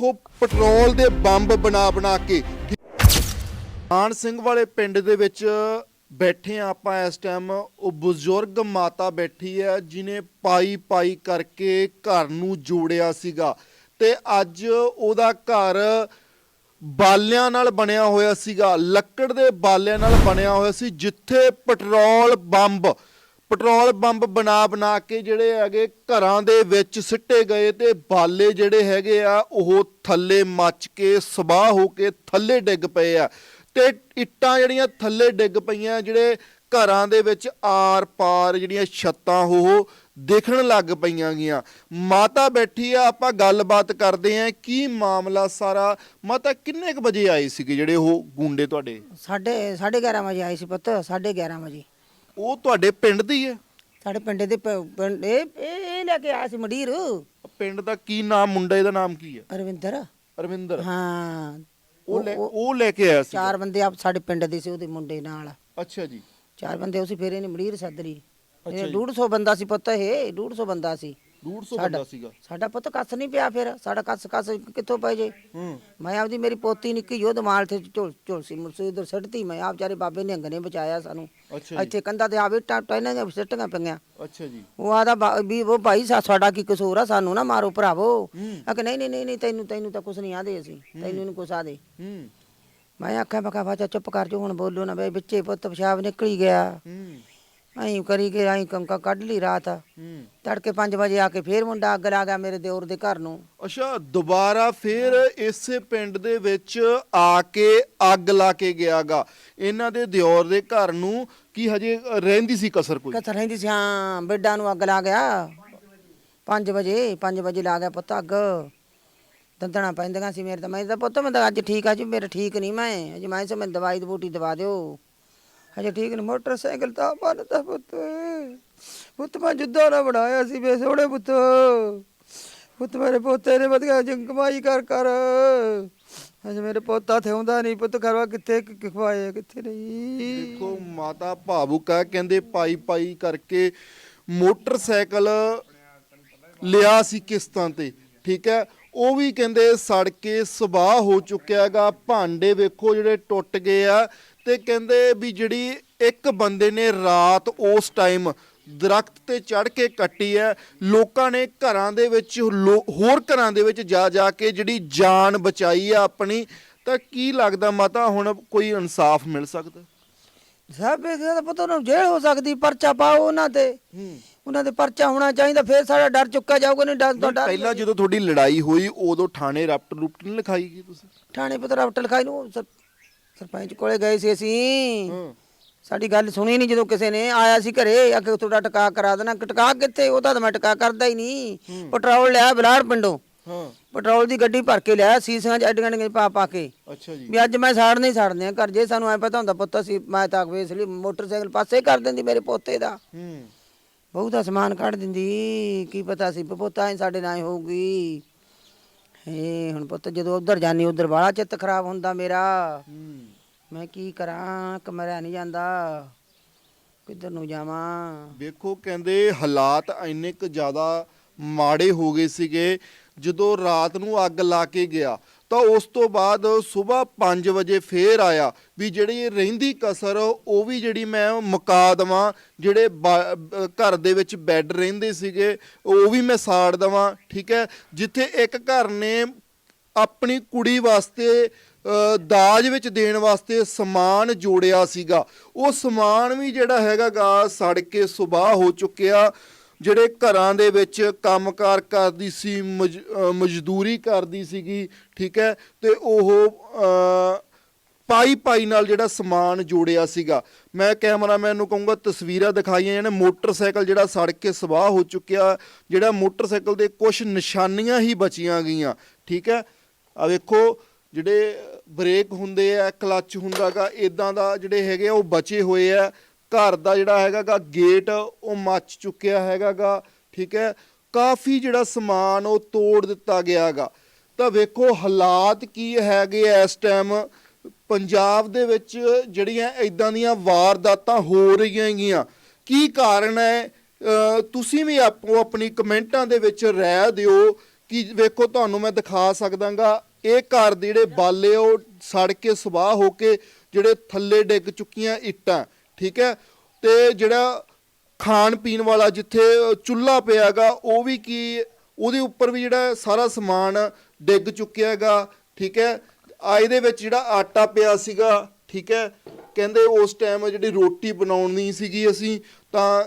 ਵੇਖੋ ਪੈਟਰੋਲ ਦੇ ਬੰਬ ਬਣਾ ਬਣਾ ਕੇ। ਮਾਨ ਸਿੰਘ ਵਾਲੇ ਪਿੰਡ ਦੇ ਵਿੱਚ ਬੈਠੇ ਆ ਆਪਾਂ ਇਸ ਟਾਈਮ ਉਹ ਬਜ਼ੁਰਗ ਮਾਤਾ ਬੈਠੀ ਹੈ, ਜਿਨੇ ਪਾਈ ਪਾਈ ਕਰਕੇ ਘਰ ਨੂੰ ਜੋੜਿਆ ਸੀਗਾ। ਤੇ ਅੱਜ ਉਹਦਾ ਘਰ ਬਾਲਿਆਂ ਨਾਲ ਬਣਿਆ ਹੋਇਆ ਸੀਗਾ। ਲੱਕੜ ਦੇ ਬਾਲਿਆਂ ਨਾਲ ਬਣਿਆ ਹੋਇਆ ਸੀ, ਜਿੱਥੇ ਪੈਟਰੋਲ ਬੰਬ ਪੈਟਰੋਲ ਪੰਪ ਬਣਾ ਬਣਾ ਕੇ ਜਿਹੜੇ ਹੈਗੇ ਘਰਾਂ ਦੇ ਵਿੱਚ ਸਿੱਟੇ ਗਏ ਤੇ ਬਾਲੇ ਜਿਹੜੇ ਹੈਗੇ ਆ, ਉਹ ਥੱਲੇ ਮੱਚ ਕੇ ਸਬਾਹ ਹੋ ਕੇ ਥੱਲੇ ਡਿੱਗ ਪਏ ਆ। ਤੇ ਇੱਟਾਂ ਜਿਹੜੀਆਂ ਥੱਲੇ ਡਿੱਗ ਪਈਆਂ, ਜਿਹੜੇ ਘਰਾਂ ਦੇ ਵਿੱਚ ਆਰ ਪਾਰ ਜਿਹੜੀਆਂ ਛੱਤਾਂ, ਉਹ ਦੇਖਣ ਲੱਗ ਪਈਆਂ ਗੀਆਂ ਮਾਤਾ ਬੈਠੀ ਆ, ਆਪਾਂ ਗੱਲਬਾਤ ਕਰਦੇ ਆਂ, ਕੀ ਮਾਮਲਾ ਸਾਰਾ? ਮਾਤਾ, ਕਿੰਨੇ ਕੁ ਵਜੇ ਆਏ ਸੀਗੇ ਜਿਹੜੇ ਉਹ ਗੁੰਡੇ ਤੁਹਾਡੇ? ਸਾਢੇ ਸਾਢੇ 11 ਵਜੇ ਆਏ ਸੀ ਪੁੱਤ, ਸਾਢੇ 11 ਵਜੇ। ਉਹ ਤੁਹਾਡੇ ਪਿੰਡ ਦੀ ਹੈ? ਸਾਡੇ ਪਿੰਡ ਦੇ ਪ- ਪਿੰਡ ਇਹ ਇਹ ਇਹ ਲੈ ਕੇ ਆਇਆ ਸੀ ਮੰਡੀਰ। ਪਿੰਡ ਦਾ ਕੀ ਨਾਮ ਮੁੰਡੇ ਦਾ ਨਾਮ ਕੀ ਹੈ? ਅਰਵਿੰਦਰ। ਅਰਵਿੰਦਰ। ਹਾਂ। ਉਹ ਲੈ ਉਹ ਲੈ ਕੇ ਆਇਆ ਸੀ? ਚਾਰ ਬੰਦੇ ਆਪ ਸਾਡੇ ਪਿੰਡ ਦੇ ਸੀ ਉਹਦੇ ਮੁੰਡੇ ਨਾਲ। ਅੱਛਾ ਜੀ। ਚਾਰ ਬੰਦੇ ਉਸੇ ਫੇਰੇ ਨੇ ਮੰਡੀਰ ਸੱਦ ਲਈ। ਅੱਛਾ ਇਹ ਜੀ। 150 ਬੰਦਾ ਸੀ ਪੁੱਤ ਇਹ 150 ਬੰਦਾ ਸੀ। 150 ਸਾਡਾ- ਬੰਦਾ ਸੀਗਾ। ਸਾਡਾ ਪੁੱਤ ਕੱਸ ਨਹੀਂ ਪਿਆ ਫਿਰ ਸਾਡਾ ਕੱਸ ਕੱਸ ਕਿੱਥੋਂ ਪਏ ਜੇ? ਹੂੰ। ਮੈਂ ਆਪਦੀ ਮੇਰੀ ਪੋਤੀ ਨਿੱਕੀ ਉਹ ਦਿਮਾਗ ਤੇ ਝੋਲ ਝੋਲਸੀ ਮੁਰਸੀ ਉਧਰ ਸੱਟਤੀ। ਮੈਂ ਆਪ ਵਿਚਾਰੇ ਬਾਬੇ ਨਿਹੰਗ ਨੇ ਬਚਾਇਆ ਸਾਨੂੰ। ਅੱਛਾ ਜੀ। ਇੱਥੇ ਕੰਧਾਂ ਤੇ ਆਵੇ ਟਾਈਨਾਂ ਦੀਆਂ ਸਿੱਟੀਆਂ ਪਈਆਂ। ਅੱਛਾ ਜੀ। ਉਹ ਆਦਾ ਵੀ ਉਹ ਭਾਈ ਸਾ- ਸਾਡਾ ਕੀ ਕਸੂਰ ਆ? ਸਾਨੂੰ ਨਾ ਮਾਰੋ ਭਰਾਵੋ। ਹੂੰ। ਆ ਕਿ ਨਹੀਂ ਨਹੀਂ ਨਹੀਂ ਨਹੀਂ ਤੈਨੂੰ ਤੈਨੂੰ ਤਾਂ ਕੁਛ ਨਹੀਂ ਆਦੇ ਅਸੀਂ। ਤੈਨੂੰ ਨਹੀਂ ਕੁਛ ਆਦੇ ਹੂੰ। ਮੈਂ ਆਖਿਆ ਬਕਾ ਬਾਚਾ ਚੁੱਪ ਕਰ ਜੋ ਹੁਣ ਬੋਲੋ ਨਾ ਬਈ ਵਿੱਚੇ ਪੁੱਤ ਪਿਸ਼ਾਬ ਨਿਕਲੀ ਗਿਆ। ਹੂੰ। ਐਂ ਕਰੀ ਕੇ ਐਂ ਕੰਕਾ ਕੱਢ ਲਈ ਰਾਤ। ਹੂੰ। ਤੜਕੇ 5 ਵਜੇ ਆ ਕੇ ਫੇਰ ਮੁੰਡਾ ਅੱਗ ਲਾ ਗਿਆ ਮੇਰੇ ਦਿਓਰ ਦੇ ਘਰ ਨੂੰ। ਅੱਛਾ ਦੁਬਾਰਾ ਫਿਰ ਇਸੇ ਪਿੰਡ ਦੇ ਵਿੱਚ ਆ ਕੇ ਅੱਗ ਲਾ ਕੇ ਗਿਆਗਾ। ਇਹਨਾਂ ਦੇ ਦਿਓਰ ਦੇ ਘਰ ਨੂੰ ਕੀ ਹਜੇ ਰਹਿੰਦੀ ਸੀ ਕਸਰ ਕੋਈ? ਕਿੱਥੇ ਰਹਿੰਦੀ ਸੀ ਹਾਂ ਬੇਡਾਂ ਨੂੰ ਅੱਗ ਲਾ ਗਿਆ। 5 ਵਜੇ 5 ਵਜੇ ਲਾ ਗਿਆ ਪੁੱਤ ਅੱਗ। ਦੰਦਣਾ ਪੈਂਦੀਆਂ ਸੀ ਮੇਰੇ ਤਾਂ। ਮੈਂ ਤਾਂ ਪੁੱਤ ਮੈਂ ਤਾਂ ਅੱਜ ਠੀਕ ਆ ਜੀ ਮੇਰੇ ਠੀਕ ਨਹੀਂ ਮੈਂ। ਅਜ ਮੈਂ ਸੋ ਮੈਂ ਦਵਾਈ ਦਬੂਟੀ ਦਵਾ ਦਿਓ। ਹਜੇ ਠੀਕ ਨਹੀਂ ਮੋਟਰਸਾਈਕਲ ਤਾਂ ਬੰਨਦਾ ਪੁੱਤ। ਪੁੱਤ ਮੈਂ ਜੁੱਦਾ ਨਾ ਬਣਾਇਆ ਸੀ ਵੇ ਸੋਹਣੇ ਪੁੱਤ। ਪੁੱਤ ਮੇਰੇ ਪੋਤੇ ਨੇ ਵਧੀਆ ਜੰਗਮਾਈ ਕਰ ਕਰ। ਅਜੇ ਮੇਰੇ ਪੋਤਾ ਥਿਉਂਦਾ ਨਹੀਂ ਪੁੱਤ ਕਰਵਾ ਕਿੱਥੇ ਖਵਾਏ ਕਿੱਥੇ ਨਹੀਂ ਦੇਖੋ, ਮਾਤਾ ਭਾਵੁਕ ਹੈ ਕਹਿੰਦੇ ਪਾਈ ਪਾਈ ਕਰਕੇ ਮੋਟਰਸਾਈਕਲ ਲਿਆ ਸੀ ਕਿਸ਼ਤਾਂ ਤੇ, ਠੀਕ ਹੈ? ਉਹ ਵੀ ਕਹਿੰਦੇ ਸੜ ਕੇ ਸਵਾਹ ਹੋ ਚੁੱਕਿਆ ਹੈਗਾ, ਭਾਂਡੇ ਵੇਖੋ ਜਿਹੜੇ ਟੁੱਟ ਗਏ ਆ ਤੇ ਕਹਿੰਦੇ ਵੀ ਜਿਹੜੀ ਇੱਕ ਬੰਦੇ ਨੇ ਰਾਤ ਉਸ ਟਾਈਮ ਦਰਖਤ ਤੇ ਚੜ ਕੇ ਕੱਟੀ ਹੈ ਲੋਕਾਂ ਨੇ ਘਰਾਂ ਦੇ ਵਿੱਚ ਹੋਰ ਘਰਾਂ ਦੇ ਵਿੱਚ ਜਾ ਜਾ ਕੇ ਜਿਹੜੀ ਜਾਨ ਬਚਾਈ ਆ ਆਪਣੀ ਤਾਂ ਕੀ ਲੱਗਦਾ ਮਾਤਾ ਹੁਣ ਕੋਈ ਇਨਸਾਫ ਮਿਲ ਸਕਦਾ? ਸਭ ਇਹਦਾ ਤਾਂ ਪਤਾ ਨੂੰ ਜੇਲ੍ਹ ਹੋ ਸਕਦੀ ਪਰਚਾ ਪਾਓ ਉਹਨਾਂ ਤੇ। ਉਹਨਾਂ ਦੇ ਪਰਚਾ ਹੋਣਾ ਚਾਹੀਦਾ ਫੇਰ ਸਾਡਾ ਡਰ ਚੁੱਕਾ ਜਾਊਗਾ ਨਹੀਂ ਡਰ ਤੋਂ ਡਰ ਪਹਿਲਾਂ ਜਦੋਂ ਤੁਹਾਡੀ ਲੜਾਈ ਹੋਈ ਉਦੋਂ ਥਾਣੇ ਰਪਟ ਰੁਪਟ ਨਹੀਂ ਲਿਖਾਈ ਗਈ ਤੁਸੀਂ? ਥਾਣੇ ਪਤਰ ਹਫਟ ਲਿਖਾਈ ਨੂੰ ਸਰ- ਸਰਪੰਚ ਕੋਲੇ ਗਏ ਸੀ ਅਸੀਂ। ਹਾਂ। ਸਾਡੀ ਗੱਲ ਸੁਣੀ ਨਹੀਂ ਜਦੋਂ ਕਿਸੇ ਨੇ ਆਇਆ ਸੀ ਘਰੇ ਆ ਕੇ ਤੁਹਾਡਾ ਟਕਾ ਕਰਾ ਦੇਣਾ। ਟਕਾ ਕਿੱਥੇ? ਉਹ ਤਾਂ ਮੈਂ ਟਕਾ ਕਰਦਾ ਹੀ ਨਹੀਂ। ਪੈਟਰੋਲ ਲਿਆ ਬਲਾੜ ਪਿੰਡੋਂ। ਹਾਂ। ਪੈਟਰੋਲ ਦੀ ਗੱਡੀ ਭਰ ਕੇ ਲਿਆ ਸੀਸੀਆਂ ਚ ਐਡੀਆਂ ਐਡੀਆਂ ਪਾ ਪਾ ਕੇ। ਅੱਛਾ ਜੀ। ਵੀ ਅੱਜ ਮੈਂ ਸਾੜ ਨਹੀਂ ਸਾੜਦੇ ਆ ਘਰ ਜੇ ਸਾਨੂੰ ਐ ਪਤਾ ਹੁੰਦਾ ਪੁੱਤ ਅਸੀਂ ਮੈਂ ਤਾਂ ਵੇਸ ਲਈ ਮੋਟਰਸਾਈਕਲ ਪਾਸੇ ਕਰ ਦਿੰਦੀ ਮੇਰੇ ਪੋਤੇ ਦਾ। ਹੂੰ। ਬਹੁਤਾ ਸਮਾਨ ਕੱਢ ਦਿੰਦੀ ਕੀ ਪਤਾ ਸੀ ਪੋਤਾ ਹੀ ਸਾਡੇ ਨਾਲ ਹੀ ਹੋਊਗੀ। ਏ ਹੁਣ ਪੁੱਤ ਜਦੋਂ ਉਧਰ ਜਾਨੀ ਉਧਰ ਵਾਲਾ ਚਿੱਤ ਖਰਾਬ ਹੁੰਦਾ ਮੇਰਾ। ਹੂੰ। ਮੈਂ ਕੀ ਕਰਾਂ? ਕਮਰਾ ਨਹੀਂ ਜਾਂਦਾ। ਕਿੱਧਰ ਨੂੰ ਜਾਵਾਂ? ਵੇਖੋ, ਕਹਿੰਦੇ ਹਾਲਾਤ ਇੰਨੇ ਕੁ ਜ਼ਿਆਦਾ ਮਾੜੇ ਹੋ ਗਏ ਸੀਗੇ, ਜਦੋਂ ਰਾਤ ਨੂੰ ਅੱਗ ਲਾ ਕੇ ਗਿਆ। ਤਾਂ ਉਸ ਤੋਂ ਬਾਅਦ ਸਵੇਰ 5 ਵਜੇ ਫੇਰ ਆਇਆ ਵੀ ਜਿਹੜੀ ਰਹਿੰਦੀ ਕਸਰ, ਉਹ ਵੀ ਜਿਹੜੀ ਮੈਂ ਮੁਕਾ ਦੇਵਾਂ। ਜਿਹੜੇ ਘਰ ਦੇ ਵਿੱਚ ਬੈੱਡ ਰਹਿੰਦੇ ਸੀਗੇ, ਉਹ ਵੀ ਮੈਂ ਸਾੜ ਦੇਵਾਂ, ਠੀਕ ਹੈ? ਜਿੱਥੇ ਇੱਕ ਘਰ ਨੇ ਆਪਣੀ ਕੁੜੀ ਵਾਸਤੇ ਦਾਜ ਵਿੱਚ ਦੇਣ ਵਾਸਤੇ ਸਮਾਨ ਜੋੜਿਆ ਸੀਗਾ। ਉਹ ਸਮਾਨ ਵੀ ਜਿਹੜਾ ਹੈਗਾਗਾ ਸੜ ਕੇ ਸੁਬਾਹ ਹੋ ਚੁੱਕਿਆ। ਜਿਹੜੇ ਘਰਾਂ ਦੇ ਵਿੱਚ ਕੰਮਕਾਰ ਕਰਦੀ ਸੀ, ਮਜ- ਮਜ਼ਦੂਰੀ ਕਰਦੀ ਸੀਗੀ, ਠੀਕ ਹੈ, ਤੇ ਉਹ ਪਾਈ ਪਾਈ ਨਾਲ ਜਿਹੜਾ ਸਮਾਨ ਜੋੜਿਆ ਸੀਗਾ। ਮੈਂ ਕੈਮਰਾਮੈਨ ਨੂੰ ਕਹੂੰਗਾ, ਤਸਵੀਰਾਂ ਦਿਖਾਈਆਂ ਜਾਣ, ਮੋਟਰਸਾਈਕਲ ਜਿਹੜਾ ਸੜ ਕੇ ਸਵਾਹ ਹੋ ਚੁੱਕਿਆ, ਜਿਹੜਾ ਮੋਟਰਸਾਈਕਲ ਦੇ ਕੁਝ ਨਿਸ਼ਾਨੀਆਂ ਹੀ ਬਚੀਆਂ ਗਈਆਂ, ਠੀਕ ਹੈ। ਆ ਵੇਖੋ ਜਿਹੜੇ ਬ੍ਰੇਕ ਹੁੰਦੇ ਆ, ਕਲੱਚ ਹੁੰਦਾਗਾ ਇਦਾਂ ਦਾ ਜਿਹੜੇ ਹੈਗੇ ਆ, ਉਹ ਬਚੇ ਹੋਏ ਆ। ਘਰ ਦਾ ਜਿਹੜਾ ਹੈਗਾਗਾ, ਗੇਟ, ਉਹ ਮੱਚ ਚੁੱਕਿਆ ਹੈਗਾਗਾ, ਠੀਕ ਹੈ? ਕਾਫੀ ਜਿਹੜਾ ਸਮਾਨ ਉਹ ਤੋੜ ਦਿੱਤਾ ਗਿਆਗਾ। ਤਾਂ ਵੇਖੋ, ਹਾਲਾਤ ਕੀ ਹੈਗੇ ਆ ਇਸ ਟਾਈਮ ਪੰਜਾਬ ਦੇ ਵਿੱਚ ਜਿਹੜੀਆਂ ਇਦਾਂ ਦੀਆਂ ਵਾਰਦਾਤਾਂ ਹੋ ਰਹੀਆਂ ਹੈਗੀਆਂ। ਕੀ ਕਾਰਨ ਹੈ? ਤੁਸੀਂ ਵੀ ਆਪੋ ਆਪਣੀ ਕਮੈਂਟਾਂ ਦੇ ਵਿੱਚ ਰਹਿ ਦਿਓ ਕਿ ਵੇਖੋ, ਤੁਹਾਨੂੰ ਮੈਂ ਦਿਖਾ ਸਕਦਾਗਾ। ਇਹ ਘਰ ਦੇ ਜਿਹੜੇ ਬਾਲੇ ਉਹ ਸੜ ਕੇ ਸਵਾਹ ਹੋ ਕੇ ਜਿਹੜੇ ਥੱਲੇ ਡਿੱਗ ਚੁੱਕੀਆਂ ਇੱਟਾਂ, ਠੀਕ ਹੈ? ਤੇ ਜਿਹੜਾ ਖਾਣ ਪੀਣ ਵਾਲਾ ਜਿੱਥੇ ਚੁੱਲ੍ਹਾ ਪਿਆਗਾ ਉਹ ਵੀ ਕੀ, ਉਹਦੇ ਉੱਪਰ ਵੀ ਜਿਹੜਾ ਸਾਰਾ ਸਮਾਨ ਡਿੱਗ ਚੁੱਕਿਆ ਹੈਗਾ, ਠੀਕ ਹੈ? ਆ ਇਹਦੇ ਵਿੱਚ ਜਿਹੜਾ ਆਟਾ ਪਿਆ ਸੀਗਾ, ਠੀਕ ਹੈ? ਕਹਿੰਦੇ ਉਸ ਟਾਈਮ ਜਿਹੜੀ ਰੋਟੀ ਬਣਾਉਣੀ ਸੀਗੀ ਅਸੀਂ, ਤਾਂ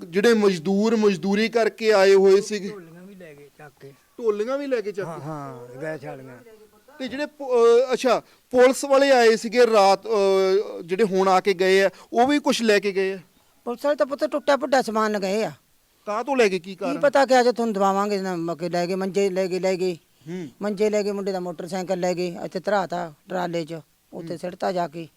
ਜਿਹੜੇ ਮਜ਼ਦੂਰ ਮਜ਼ਦੂਰੀ ਕਰਕੇ ਆਏ ਹੋਏ ਸੀਗੇ। ਢੋਲੀਆਂ ਵੀ ਲੈ ਗਏ ਚੱਕ ਕੇ। ਢੋਲੀਆਂ ਵੀ ਲੈ ਕੇ ਚੱਕ ਹਾਂ ਹਾਂ ਗੈਸ ਵਾਲੀਆਂ। ਤੇ ਜਿਹੜੇ ਪ- ਅਹ, ਅੱਛਾ ਪੁਲਿਸ ਵਾਲੇ ਆਏ ਸੀਗੇ ਰਾਤ ਅਹ, ਜਿਹੜੇ ਹੁਣ ਆ ਕੇ ਗਏ ਆ ਉਹ ਵੀ ਕੁਝ ਲੈ ਕੇ ਗਏ ਆ? ਪੁਲਿਸ ਵਾਲੇ ਤਾਂ ਪੁੱਤ ਟੁੱਟਾ ਪੁੱਟਾ ਸਮਾਨ ਲਗਾਏ ਆ। ਕਾਹ ਤੋਂ ਲੈ ਕੇ ਕੀ ਕੀ ਕਾਰਨ? ਪਤਾ ਕਿ ਅੱਜ ਤੁਹਾਨੂੰ ਦਵਾਵਾਂਗੇ ਨਾ ਮੱਕੇ ਲੈ ਗਏ ਮੰਜੇ ਲੈ ਗਏ ਲੈ ਗਏ। ਹੂੰ। ਮੰਜੇ ਲੈ ਗਏ ਮੁੰਡੇ ਦਾ ਮੋਟਰਸਾਈਕਲ ਲੈ ਗਏ ਇੱਥੇ ਧਰਾਤਾ ਟਰਾਲੇ 'ਚ ਉੱਥੇ ਸਿੱਟਤਾ ਜਾ ਕੇ।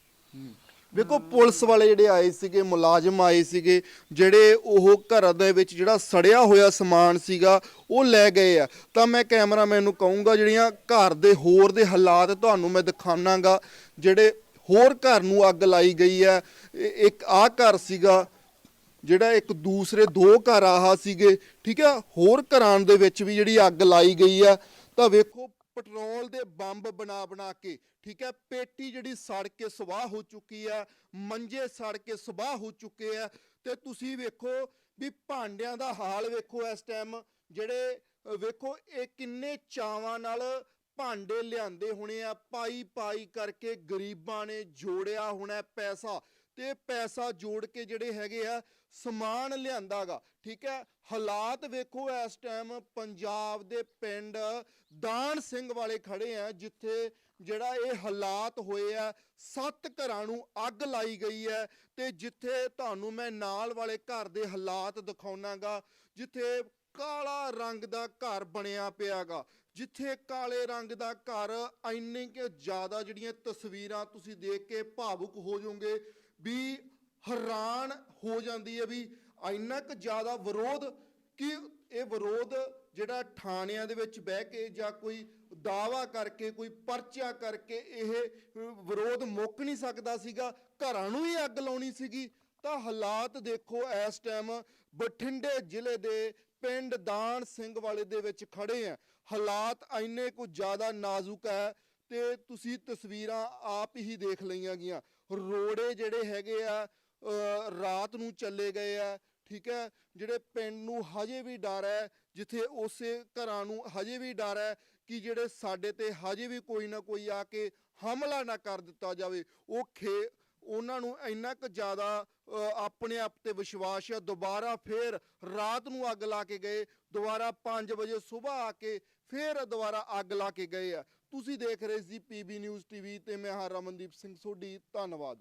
ਵੇਖੋ, ਪੁਲਿਸ ਵਾਲੇ ਜਿਹੜੇ ਆਏ ਸੀਗੇ, ਮੁਲਾਜ਼ਮ ਆਏ ਸੀਗੇ, ਜਿਹੜੇ ਉਹ ਘਰ ਦੇ ਵਿੱਚ ਜਿਹੜਾ ਸੜਿਆ ਹੋਇਆ ਸਮਾਨ ਸੀਗਾ, ਉਹ ਲੈ ਗਏ ਆ। ਤਾਂ ਮੈਂ ਕੈਮਰਾਮੈਨ ਨੂੰ ਕਹੂੰਗਾ, ਜਿਹੜੀਆਂ ਘਰ ਦੇ ਹੋਰ ਦੇ ਹਾਲਾਤ ਤੁਹਾਨੂੰ ਮੈਂ ਦਿਖਾਣਾਗਾ ਜਿਹੜੇ ਹੋਰ ਘਰ ਨੂੰ ਅੱਗ ਲਾਈ ਗਈ ਹੈ ਇੱਕ ਆਹ ਘਰ ਸੀਗਾ, ਜਿਹੜਾ ਇੱਕ ਦੂਸਰੇ ਦੋ ਘਰ ਆਹ ਸੀਗੇ, ਠੀਕ ਆ? ਹੋਰ ਘਰਾਂ ਦੇ ਵਿੱਚ ਵੀ ਜਿਹੜੀ ਅੱਗ ਲਾਈ ਗਈ ਆ। ਤਾਂ ਵੇਖੋ ਪੈਟਰੋਲ ਦੇ ਬੰਬ ਬਣਾ ਬਣਾ ਕੇ, ਠੀਕ ਹੈ, ਪੇਟੀ ਜਿਹੜੀ ਸੜ ਕੇ ਸਵਾਹ ਹੋ ਚੁੱਕੀ ਆ, ਮੰਜੇ ਸੜ ਕੇ ਸਵਾਹ ਹੋ ਚੁੱਕੇ ਆ, ਤੇ ਤੁਸੀਂ ਵੇਖੋ ਵੀ ਭਾਂਡਿਆਂ ਦਾ ਹਾਲ ਵੇਖੋ ਇਸ ਟਾਈਮ ਜਿਹੜੇ ਵੇਖੋ ਇਹ ਕਿੰਨੇ ਚਾਵਾਂ ਨਾਲ ਭਾਂਡੇ ਲਿਆਂਦੇ ਹੋਣੇ ਆ ਪਾਈ ਪਾਈ ਕਰਕੇ ਗਰੀਬਾਂ ਨੇ ਜੋੜਿਆ ਹੋਣਾ ਪੈਸਾ। ਤੇ ਪੈਸਾ ਜੋੜ ਕੇ ਜਿਹੜੇ ਹੈਗੇ ਆ, ਸਮਾਨ ਲਿਆਂਦਾਗਾ ਠੀਕ ਹੈ? ਹਾਲਾਤ ਵੇਖੋ ਇਸ ਟਾਈਮ ਪੰਜਾਬ ਦੇ ਪਿੰਡ ਦਾਨ ਸਿੰਘ ਵਾਲੇ ਖੜੇ ਆ, ਜਿੱਥੇ ਜਿਹੜਾ ਇਹ ਹਾਲਾਤ ਹੋਏ ਆ, ਸੱਤ ਘਰਾਂ ਨੂੰ ਅੱਗ ਲਾਈ ਗਈ ਹੈ ਤੇ ਜਿੱਥੇ ਤੁਹਾਨੂੰ ਮੈਂ ਨਾਲ ਵਾਲੇ ਘਰ ਦੇ ਹਾਲਾਤ ਦਿਖਾਉਣਾਗਾ ਜਿੱਥੇ ਕਾਲਾ ਰੰਗ ਦਾ ਘਰ ਬਣਿਆ ਪਿਆਗਾ ਜਿੱਥੇ ਕਾਲੇ ਰੰਗ ਦਾ ਘਰ ਇੰਨੇ ਕਿ ਜ਼ਿਆਦਾ ਜਿਹੜੀਆਂ ਤਸਵੀਰਾਂ ਤੁਸੀਂ ਦੇਖ ਕੇ ਭਾਵੁਕ ਹੋ ਜਾਓਗੇ ਵੀ ਹੈਰਾਨ ਹੋ ਜਾਂਦੀ ਹੈ ਵੀ ਇੰਨਾ ਕੁ ਜ਼ਿਆਦਾ ਵਿਰੋਧ ਕਿ ਇਹ ਵਿਰੋਧ ਜਿਹੜਾ ਥਾਣਿਆਂ ਦੇ ਵਿੱਚ ਬਹਿ ਕੇ ਜਾਂ ਕੋਈ ਦਾਵਾ ਕਰਕੇ, ਕੋਈ ਪਰਚਾ ਕਰਕੇ ਇਹ ਵਿਰੋਧ ਮੁੱਕ ਨਹੀਂ ਸਕਦਾ ਸੀਗਾ, ਘਰਾਂ ਨੂੰ ਹੀ ਅੱਗ ਲਾਉਣੀ ਸੀਗੀ, ਤਾਂ ਹਾਲਾਤ ਦੇਖੋ ਇਸ ਟਾਈਮ ਬਠਿੰਡੇ ਜ਼ਿਲ੍ਹੇ ਦੇ ਪਿੰਡ ਦਾਨ ਸਿੰਘ ਵਾਲੇ ਦੇ ਵਿੱਚ ਖੜੇ ਆ। ਹਾਲਾਤ ਇੰਨੇ ਕੁ ਜ਼ਿਆਦਾ ਨਾਜ਼ੁਕ ਹੈ ਤੇ ਤੁਸੀਂ ਤਸਵੀਰਾਂ ਆਪ ਹੀ ਦੇਖ ਲਈਆਂ ਗੀਆਂ ਰੋੜੇ ਜਿਹੜੇ ਹੈਗੇ ਆ ਰਾਤ ਨੂੰ ਚੱਲੇ ਗਏ ਆ, ਠੀਕ ਹੈ? ਜਿਹੜੇ ਪਿੰਡ ਨੂੰ ਹਜੇ ਵੀ ਡਰ ਹੈ, ਜਿੱਥੇ ਉਸੇ ਘਰਾਂ ਨੂੰ ਹਜੇ ਵੀ ਡਰ ਹੈ ਕਿ ਜਿਹੜੇ ਸਾਡੇ ਤੇ ਹਜੇ ਵੀ ਕੋਈ ਨਾ ਕੋਈ ਆ ਕੇ ਹਮਲਾ ਨਾ ਕਰ ਦਿੱਤਾ ਜਾਵੇ, ਉਹ ਖੇ, ਉਹਨਾਂ ਨੂੰ ਇੰਨਾ ਕੁ ਜ਼ਿਆਦਾ ਆਪਣੇ ਆਪ ਤੇ ਵਿਸ਼ਵਾਸ ਹੈ ਦੁਬਾਰਾ ਫੇਰ ਰਾਤ ਨੂੰ ਅੱਗ ਲਾ ਕੇ ਗਏ, ਦੁਬਾਰਾ 5 ਵਜੇ ਸਵੇਰ ਆ ਕੇ ਫੇਰ ਦੁਬਾਰਾ ਅੱਗ ਲਾ ਕੇ ਗਏ ਆ। ਤੁਸੀਂ ਦੇਖ ਰਹੇ ਸੀ ਪੀਬੀ ਨਿਊਜ਼ ਟੀਵੀ ਤੇ ਮੈਂ ਹਾਂ ਰਮਨਦੀਪ ਸਿੰਘ ਸੋਢੀ ਧੰਨਵਾਦ।